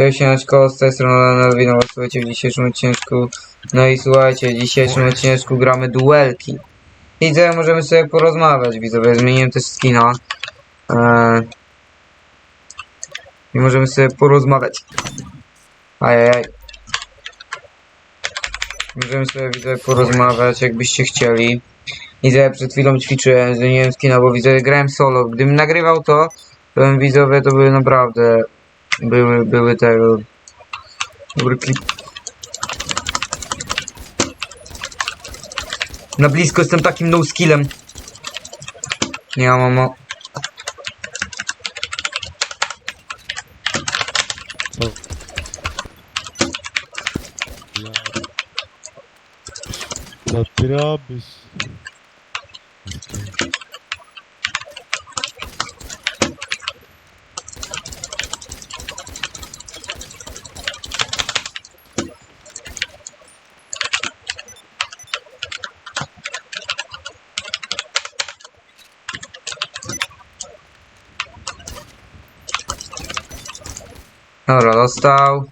Ja się z tej strony was słuchajcie w dzisiejszym odcinku. No i słuchajcie, w dzisiejszym odcinku gramy duelki. I co, możemy sobie porozmawiać, widzowie, zmieniłem też skina. Eee, I możemy sobie porozmawiać. Ajajaj. Możemy sobie, widzowie, porozmawiać, jakbyście chcieli. I ja przed chwilą ćwiczyłem, zmieniłem skina, bo widzowie, grałem solo. Gdybym nagrywał to, to bym, widzowie, to były naprawdę były, były tego. Dobry klip. Na blisko jestem takim no skillem. Nie mam mamo. Co robisz? Dobra, dostał.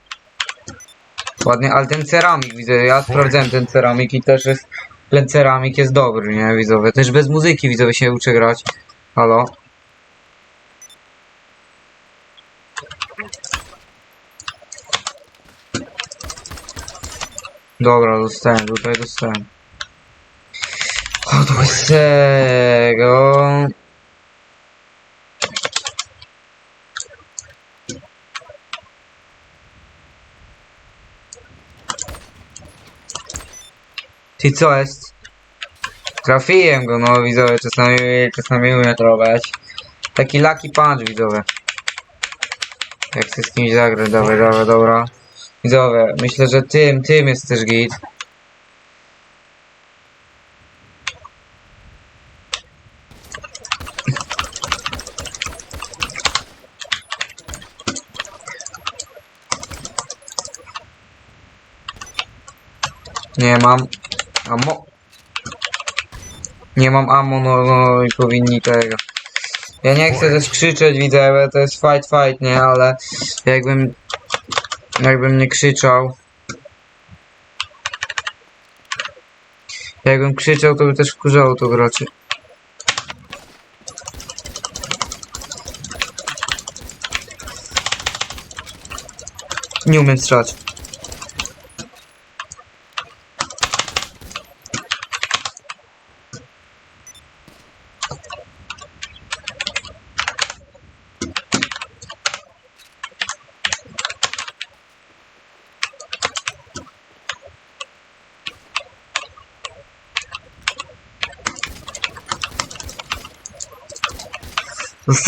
Ładnie, ale ten ceramik widzę, ja sprawdzałem ten ceramik i też jest, ten ceramik jest dobry, nie widzowie, też bez muzyki widzowie się uczy grać. Halo? Dobra, dostałem, tutaj dostałem. Od łysego. Ty co jest? Trafiłem go, no widzowie, czasami, czasami umiem trollować. Taki lucky punch, widzowie. Jak chcę z kimś zagrać, dobra, dobra, dobra. Widzowie, myślę, że tym, tym jest też git. Nie mam ammo. Nie mam ammo, no, no i powinni tego. Ja nie chcę też krzyczeć, widzę, to jest fight, fight, nie, ale jakbym, jakbym nie krzyczał. Jakbym krzyczał, to by też wkurzało to graczy. Nie umiem strzelać.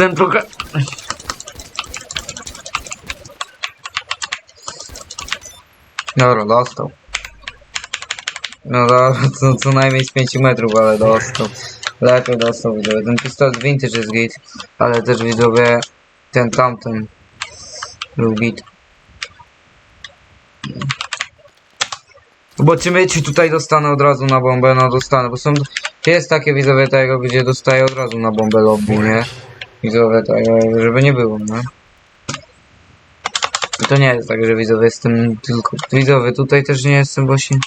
Dostałem trochę... Dobra, dostał. No dobra, co, co najmniej z 5 metrów, ale dostał. Lepiej dostał, widzowie. Ten pistolet vintage jest git, ale też widzowie ten tamten był git. Zobaczymy, czy tutaj dostanę od razu na bombę. No dostanę, bo są... Jest takie widzowie tego, gdzie dostaję od razu na bombę lobby, nie? Widzowie tego, żeby nie było? I to nie jest tak, że widzowie jestem tylko... Widzowie, tutaj też nie jestem właśnie...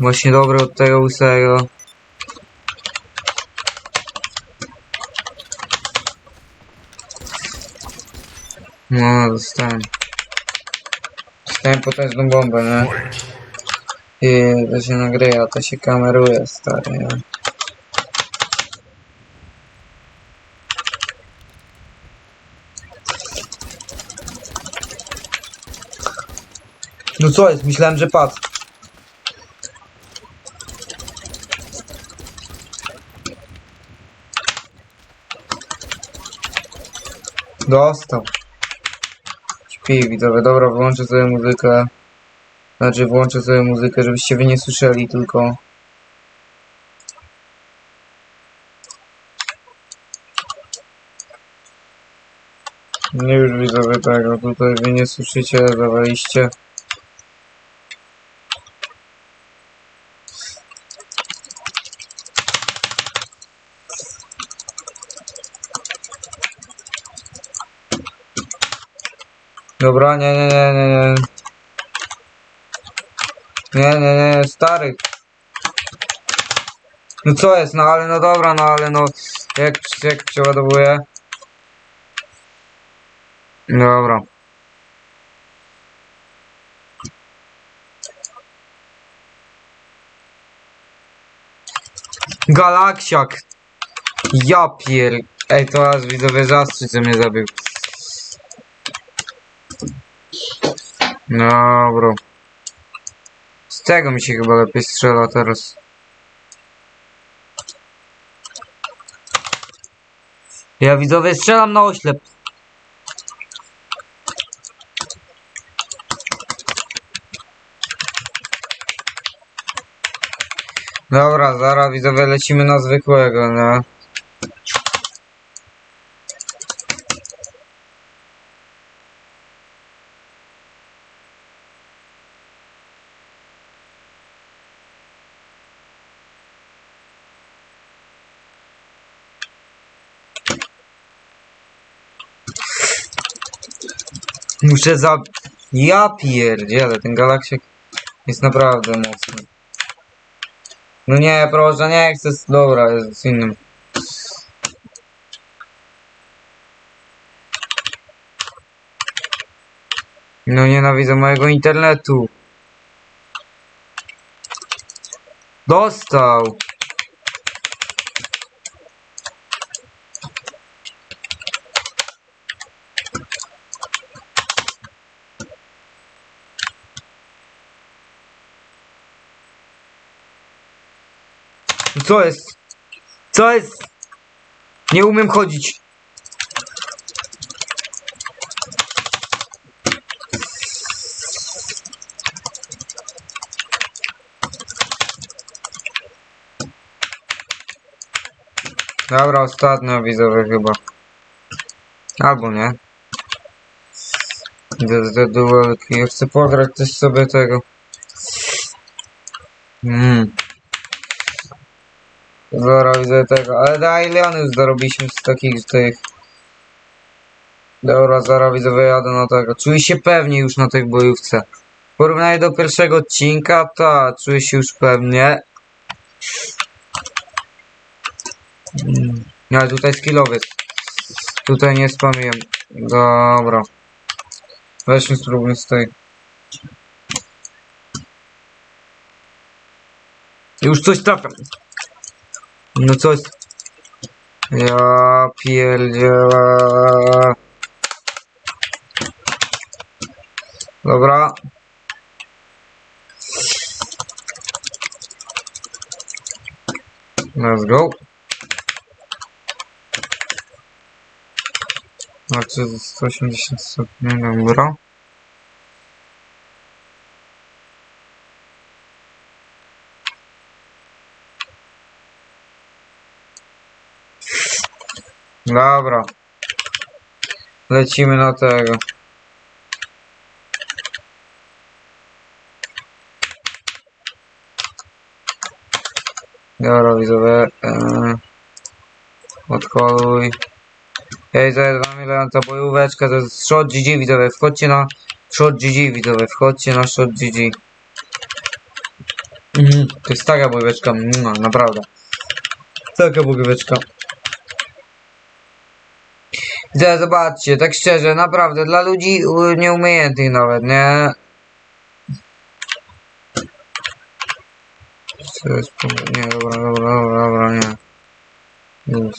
Właśnie dobry od tego łysego. No, dostałem. Dostałem potężną bombę, nie? I to się nagrywa, to się kameruje, stary, nie? No co jest? Myślałem, że padł. Dostał. Śpi, widzowie. Dobra, wyłączę sobie muzykę. Znaczy, włączę sobie muzykę, żebyście wy nie słyszeli tylko. Nie już widzowie tego, tutaj wy nie słyszycie, zawaliście. Dobra, nie, nie, nie, nie, nie. Nie, nie, nie, stary. No co jest, no ale no dobra, no ale no jak, jak przeładowuję? Dobra. Galaksiak! Ja pier... Ej, to aż widzowie zastrzyk, co mnie zabił. Dobra. Z tego mi się chyba lepiej strzela teraz. Ja widzowie strzelam na oślep. Dobra, zaraz widzowie lecimy na zwykłego, no. Muszę za... Ja pierdzielę, ten galaksiak jest naprawdę mocny. No nie, proszę, nie chcę... Dobra, jest z innym. No nienawidzę mojego internetu. Dostał. Co jest? Co jest? Nie umiem chodzić. Dobra, ostatnio widzowie chyba. Albo nie. Idę do duelki. Ja chcę pograć też sobie tego. Mmm. Zaraz widzę tego, ale da ile one już zarobiliśmy z takich tych. Dobra, zaraz widzę wyjadę na tego. Czuję się pewnie już na tej bojówce. W porównaniu do pierwszego odcinka, to czuję się już pewnie. Mm. Ale tutaj skillowy. Tutaj nie spamiłem. Dobra. Weźmy spróbujmy z tej. Już coś trafiam. No coś. Ja pierdzielę. Dobra. Let's go. Znaczy 180 stopni, dobra. Dobra. Lecimy na tego. Dobra, widzowie. Eee, odkoluj. Ej, za 2 miliony ta bojóweczka, to jest shot GG, widzowie. Wchodźcie na shot GG, widzowie. Wchodźcie na shot GG. Mhm, to jest taka bojóweczka, naprawdę. Taka bojóweczka. Zobaczcie, tak szczerze, naprawdę, dla ludzi nieumiejętnych nawet, nie? Nie, dobra, dobra, dobra, dobra, nie. Już.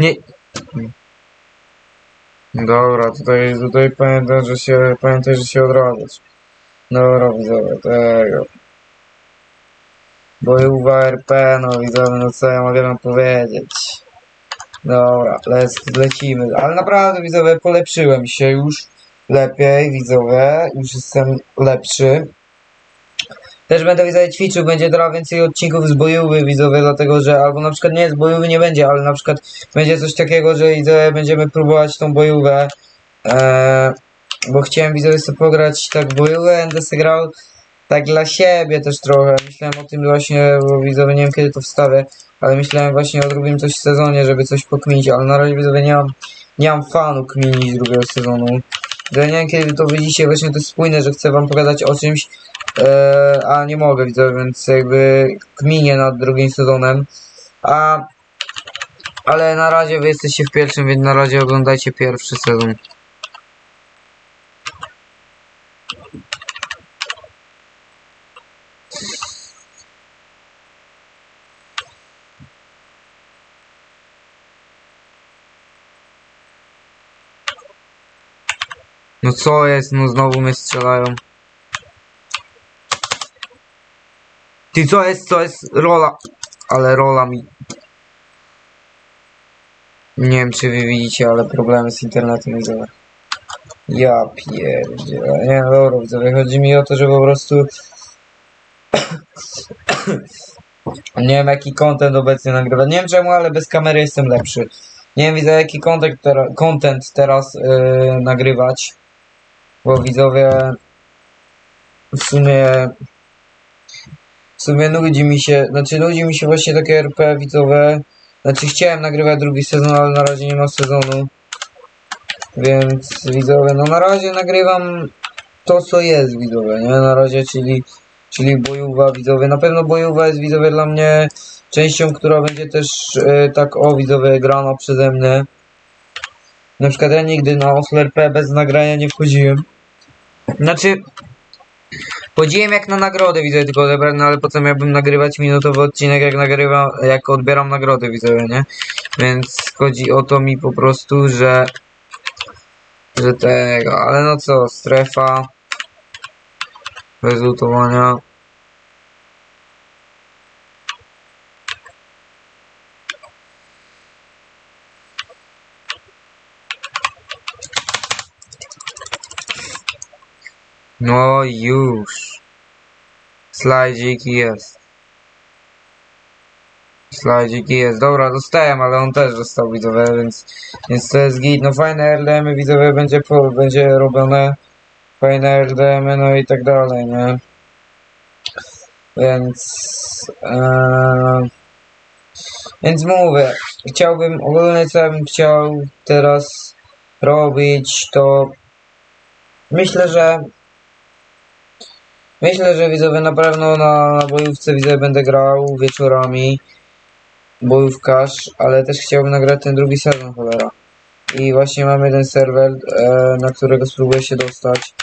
Nie. Dobra, tutaj, tutaj pamiętam, że się, pamiętaj, że się odradzać. Dobra, widzowie, tego. Bojówka RP, no widzowie, no co ja mogę wam powiedzieć. Dobra, lec, lecimy. Ale naprawdę, widzowie, polepszyłem się już lepiej, widzowie, już jestem lepszy. Też będę widzowie ćwiczył, będzie teraz więcej odcinków z bojowy widzowie, dlatego że albo na przykład nie z bojowy nie będzie, ale na przykład będzie coś takiego, że widzowie będziemy próbować tą bojówę. Eee, bo chciałem widzowie sobie pograć tak bojówę, będę sobie grał tak dla siebie też trochę. Myślałem o tym właśnie, bo widzowie nie wiem kiedy to wstawię, ale myślałem właśnie o drugim coś w sezonie, żeby coś pokminić, ale na razie widzowie nie mam, nie mam fanu kminić drugiego sezonu. Ja nie wiem kiedy to widzicie, właśnie to jest spójne, że chcę wam pogadać o czymś, e, a nie mogę widzowie, więc jakby kminię nad drugim sezonem. A ale na razie wy jesteście w pierwszym, więc na razie oglądajcie pierwszy sezon. No co jest? No znowu mnie strzelają. Ty co jest? Co jest? Rola. Ale rola mi. Nie wiem czy wy widzicie, ale problemy z internetem widzowie. Ja pierdzielę. Nie no dobra widzowie, chodzi mi o to, że po prostu nie wiem jaki content obecnie nagrywa. Nie wiem czemu, ale bez kamery jestem lepszy. Nie wiem widzę jaki content, tera content teraz yy, nagrywać. Bo widzowie w sumie w sumie nudzi mi się, znaczy nudzi mi się właśnie takie RP widzowe. Znaczy chciałem nagrywać drugi sezon, ale na razie nie ma sezonu. Więc widzowie, no na razie nagrywam to co jest widzowie, nie? Na razie, czyli czyli bojówka widzowie. Na pewno bojówka jest widzowie dla mnie częścią, która będzie też e, tak o widzowie grana przeze mnie. Na przykład ja nigdy na Osler P bez nagrania nie wchodziłem. Znaczy Chodziłem jak na nagrodę widzę tylko odebrać, no ale po co miałbym nagrywać minutowy odcinek jak nagrywam, jak odbieram nagrody widzę, nie? Więc chodzi o to mi po prostu, że że tego, ale no co, strefa bez No już. Slajdzik jest. Slajdzik jest. Dobra, dostałem, ale on też dostał widzowie, więc, więc to jest git. No fajne RDM widzowie będzie, po, będzie robione. Fajne RDM, no i tak dalej, nie? Więc... Eee, więc mówię, chciałbym, ogólnie co bym chciał teraz robić, to myślę, że Myślę, że widzowie na pewno na, na bojówce widzowie będę grał wieczorami. Bojówkarz, ale też chciałbym nagrać ten drugi sezon cholera. I właśnie mam jeden serwer, e, na którego spróbuję się dostać.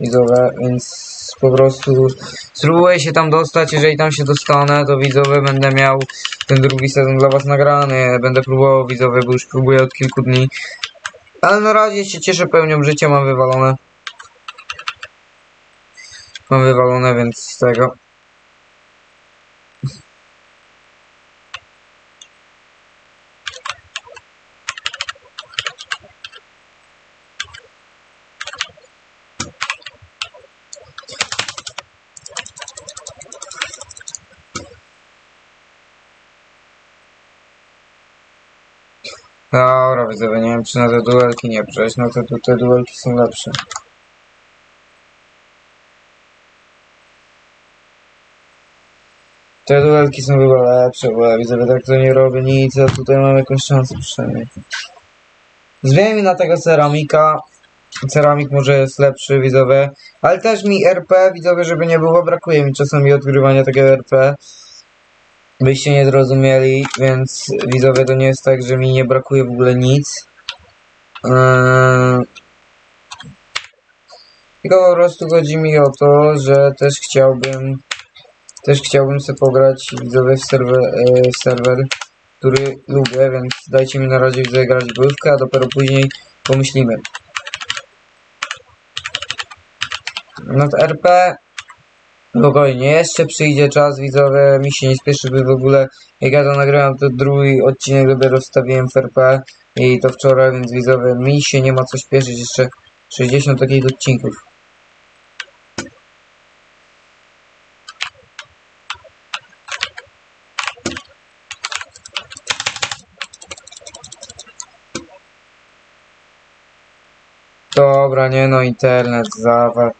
Widzowie, więc po prostu spróbuję się tam dostać, jeżeli tam się dostanę, to widzowie będę miał ten drugi sezon dla was nagrany. Będę próbował widzowie, bo już próbuję od kilku dni. Ale na razie się cieszę pełnią życia, mam wywalone. Mam wywalone, więc z tego. Dobra, widzowie, nie wiem czy na te duelki nie przejść, no to te duelki są lepsze. Te duelki są chyba lepsze, bo ja widzę, że tak to nie robię nic, a tutaj mam jakąś szansę przynajmniej. Zmienimy na tego ceramika. Ceramik może jest lepszy, widzowie. Ale też mi RP, widzowie, żeby nie było, brakuje mi czasami odgrywania takiego RP. Byście nie zrozumieli, więc widzowie, to nie jest tak, że mi nie brakuje w ogóle nic. Eee... Tylko po prostu chodzi mi o to, że też chciałbym też chciałbym sobie pograć widzowie w serwer, e, serwer, który lubię, więc dajcie mi na razie widzowie grać bojówkę, a dopiero później pomyślimy. Nad RP spokojnie, jeszcze przyjdzie czas widzowie, mi się nie spieszy by w ogóle, jak ja to nagrałem, to drugi odcinek dopiero wstawiłem w RP i to wczoraj, więc widzowie, mi się nie ma co śpieszyć, jeszcze 60 takich odcinków. Dobra, nie no, internet, zawar.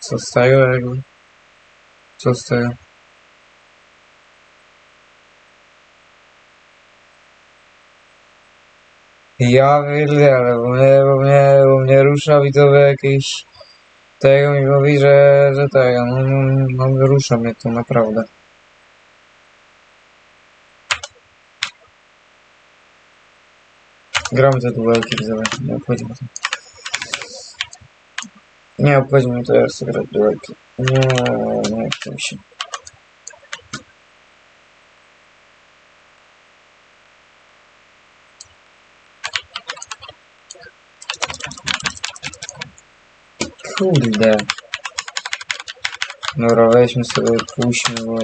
Co z tego jakby? Co z tego? Ja pierdzielę, bo mnie, bo mnie, bo mnie rusza widzowie jakieś... Tego mi mówi, że, że tego, no, no, no rusza mnie to naprawdę. Gramy te duelki widzowie, nie obchodzi mnie to. Nie obchodzi mnie to, ja chcę grać duelki. Nie, nie chcę mi się. Kurde. Dobra, weźmy sobie, pójdźmy, bo...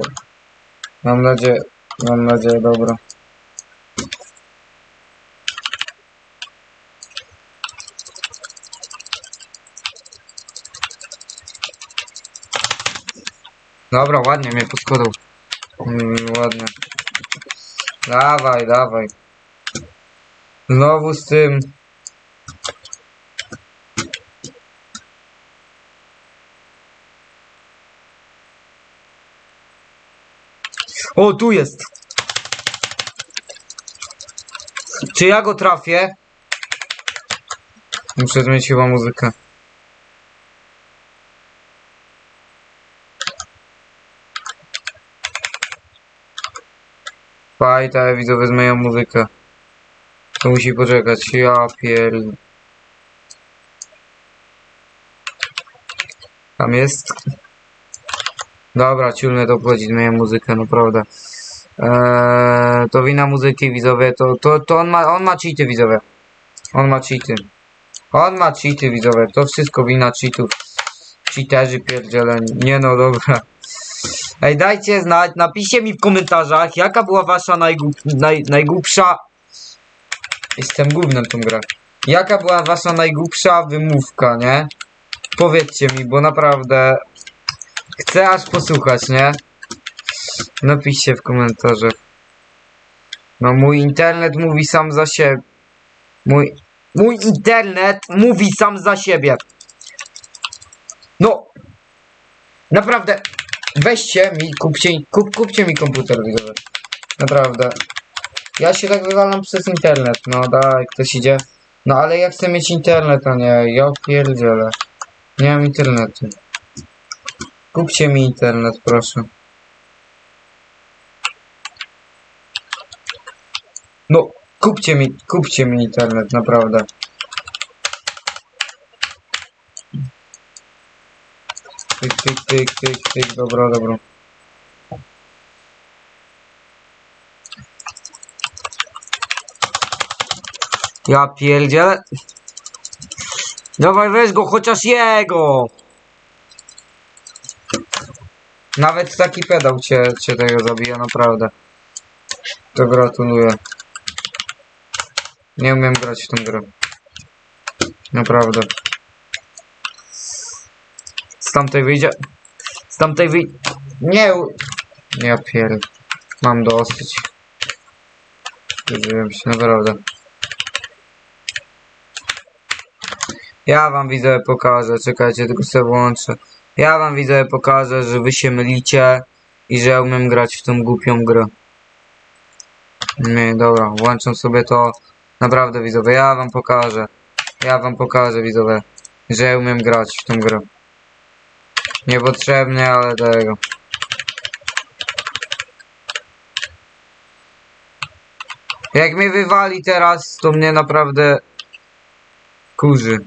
Mam nadzieję, mam nadzieję, dobra. Ładnie mnie podskładał. Mm, ładnie. Dawaj, dawaj. Znowu z tym. O, tu jest. Czy ja go trafię? Muszę zmienić chyba muzykę. Fajta, widzowie zmienią muzykę. To musi poczekać. Ja pier... Tam jest. Dobra, ciulnie to obchodzi, zmieniam muzykę, naprawdę. Eee, to wina muzyki, widzowie, to, to, to on ma, on ma cheaty, widzowie. On ma cheaty. On ma cheaty, widzowie, to wszystko wina cheatów. Cheaterzy pierdzieleni. Nie no, dobra. Ej, dajcie znać, napiszcie mi w komentarzach, jaka była wasza najgłup, naj, najgłupsza... Jestem głównym tą grę. Jaka była wasza najgłupsza wymówka, nie? Powiedzcie mi, bo naprawdę... Chcę aż posłuchać, nie? Napiszcie w komentarzach. No mój internet mówi sam za siebie. Mój... Mój internet mówi sam za siebie. No! Naprawdę, weźcie mi, kupcie, kup, kupcie mi komputer widzowy. Naprawdę. Ja się tak wywalam przez internet, no daj, ktoś idzie. No ale ja chcę mieć internet, a nie, ja pierdzielę. Nie mam internetu. Kupcie mi internet, proszę. No, kupcie mi, kupcie mi internet, naprawdę. Tyk, tyk, tyk, tyk, tyk, dobra, dobra. Ja pierdzielę. Dawaj weź go, chociaż jego! Nawet taki pedał cię, cię tego zabija, naprawdę. To gratuluję. Nie umiem grać w tę grę. Naprawdę. Z tamtej wyjdzie. Z tamtej wyjdzie. Nie. Ja pier... Mam dosyć. Zużyłem się, naprawdę. Ja wam widzę pokażę, czekajcie, tylko sobie włączę. Ja wam widzę pokażę, że wy się mylicie i że ja umiem grać w tą głupią grę. Nie, dobra, włączam sobie to. Naprawdę widzowie, ja wam pokażę. Ja wam pokażę widzowie, że ja umiem grać w tą grę. Niepotrzebnie, ale tego. Jak mnie wywali teraz, to mnie naprawdę kurzy.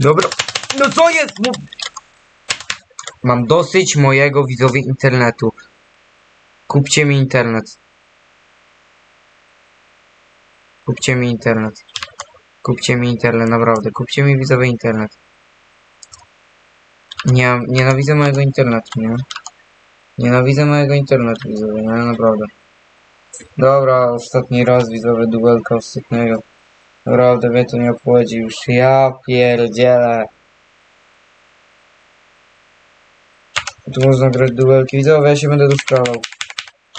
Dobra. No co jest? No... Mam dosyć mojego widzowie internetu. Kupcie mi internet. Kupcie mi internet. Kupcie mi internet, naprawdę. Kupcie mi widzowie internet. Nie, nienawidzę mojego internetu, nie? Nienawidzę mojego internetu, widzowie, nie? Naprawdę. Dobra, ostatni raz widzowie duelka ostatniego. Naprawdę mnie to nie obchodzi już. Ja pierdzielę. Tu można grać duelki. Widzowie, ja się będę doskonał.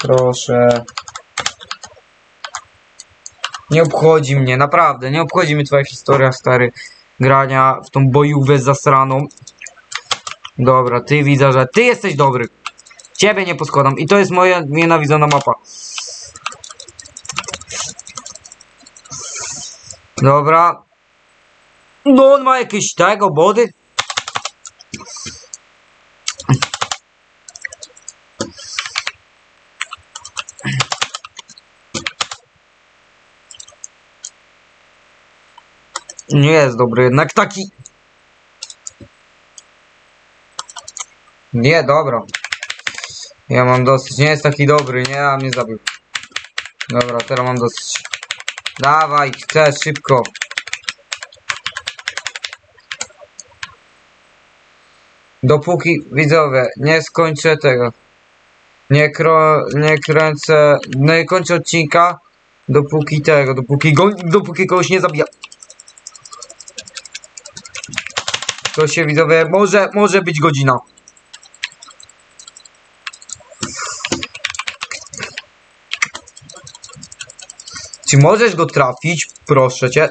Proszę. Nie obchodzi mnie, naprawdę. Nie obchodzi mnie twoja historia, stary. Grania w tą bojówę zasraną. Dobra, ty widzę, że ty jesteś dobry. Ciebie nie poskładam. I to jest moja nienawidzona mapa. Dobra. No on ma jakieś tego, body. Nie jest dobry, jednak taki. Nie, dobra. Ja mam dosyć. Nie jest taki dobry, nie, a mnie zabił. Dobra, teraz mam dosyć. Dawaj, chcę, szybko. Dopóki, widzowie, nie skończę tego. Nie, nie kręcę, nie kończę odcinka, dopóki tego, dopóki, go, dopóki kogoś nie zabija. To się, widzowie, może, może być godzina. Czy możesz go trafić? Proszę cię.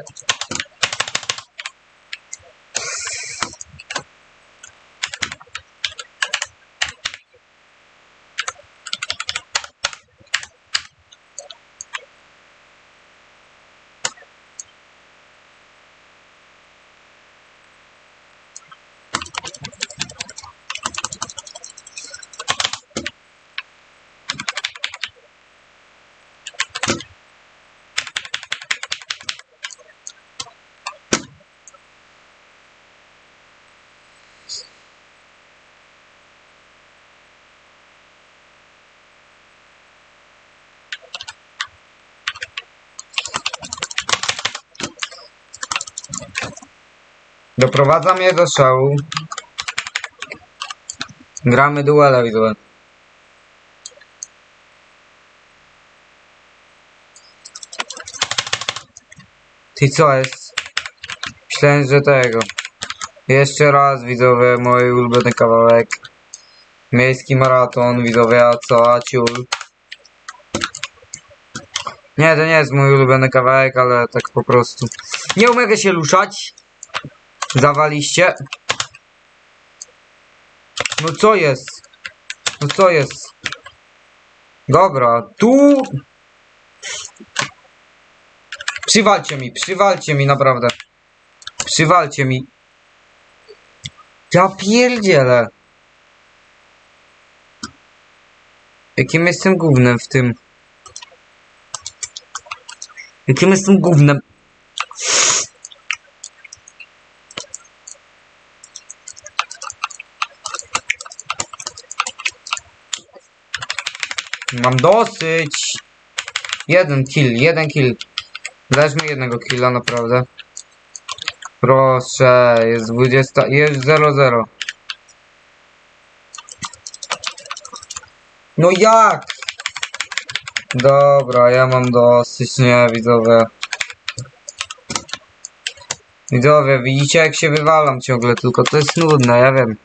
Doprowadza mnie do szału. Gramy duela, widzowie. Ty co jest? Myślałem, że tego. Jeszcze raz, widzowie, mój ulubiony kawałek. Miejski maraton, widzowie, a co, a ciul. Nie, to nie jest mój ulubiony kawałek, ale tak po prostu. Nie umiem się ruszać. Zawaliście. No co jest? No co jest? Dobra, tu... Przywalcie mi, przywalcie mi, naprawdę. Przywalcie mi. Ja pierdzielę. Jakim jestem gównem w tym? Jakim jestem gównem? Mam dosyć. Jeden kill, jeden kill. Dajesz mi jednego killa, naprawdę. Proszę, jest 20, jest 0-0. No jak? Dobra, ja mam dosyć, nie, widzowie. Widzowie, widzicie jak się wywalam ciągle, tylko to jest nudne, ja wiem.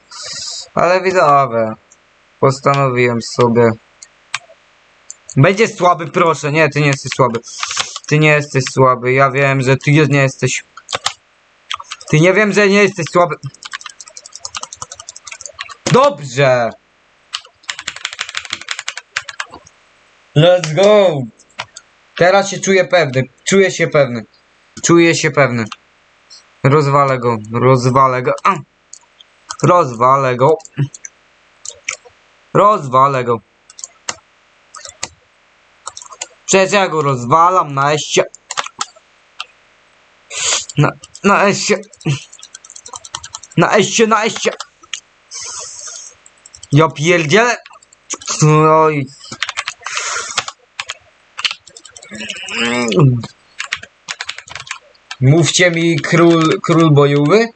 Ale widzowie, postanowiłem sobie. Będzie słaby, proszę. Nie, ty nie jesteś słaby. Ty nie jesteś słaby. Ja wiem, że ty nie jesteś. Ty nie wiem, że nie jesteś słaby. Dobrze. Let's go. Teraz się czuję pewny. Czuję się pewny. Czuję się pewny. Rozwalę go. Rozwalę go. Rozwalę go. Rozwalę go. Przecież ja go rozwalam na eście. Na, na eście. Na eście, na eście. Ja pierdzielę. Oj. Mówcie mi król, król bojowy.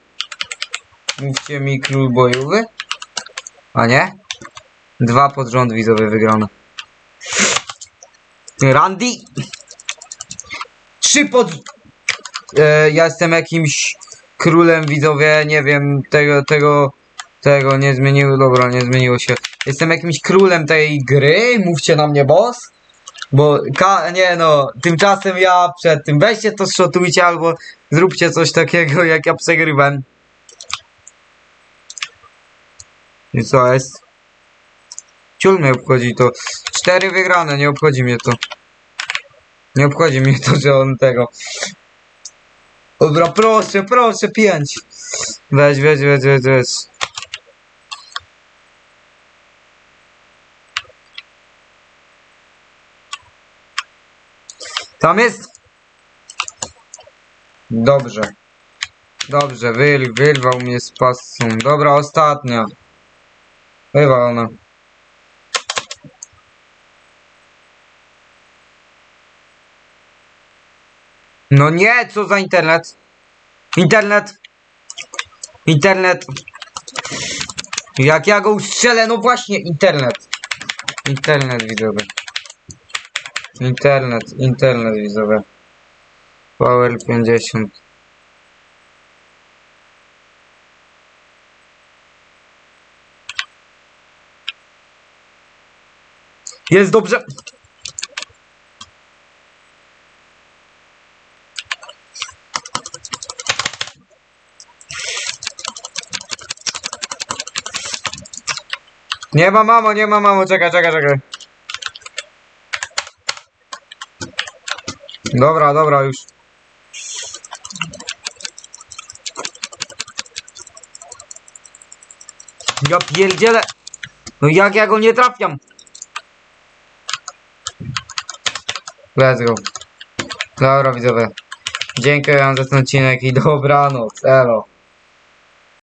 Mówcie mi król bojowy. A nie? Dwa pod rząd widzowie wygrane. Randy. Trzy pod... E, ja jestem jakimś królem, widzowie, nie wiem, tego, tego, tego nie zmieniło, dobra, nie zmieniło się. Jestem jakimś królem tej gry, mówcie na mnie boss. Bo, ka, nie no, tymczasem ja przed tym, weźcie to, szotujcie albo zróbcie coś takiego, jak ja przegrywam. I co jest? Ciul mnie obchodzi to. Cztery wygrane, nie obchodzi mnie to. Nie obchodzi mnie to, że on tego. Dobra, proszę, proszę, pięć. Weź, weź, weź, weź, weź. Tam jest? Dobrze. Dobrze, wyrwał mnie z pasą. Dobra, ostatnia. Wywalona. No nie, co za internet? Internet. Internet. Jak ja go ustrzelę, no właśnie, internet. Internet widzowie. Internet, internet widzowie. Power 50. Jest dobrze. Nie ma mamo, nie ma mamo, czekaj, czekaj, czekaj. Dobra, dobra, już. Ja pierdzielę. No jak ja go nie trafiam? Let's go. Dobra widzowie. Dziękuję za ten odcinek i dobranoc. Elo.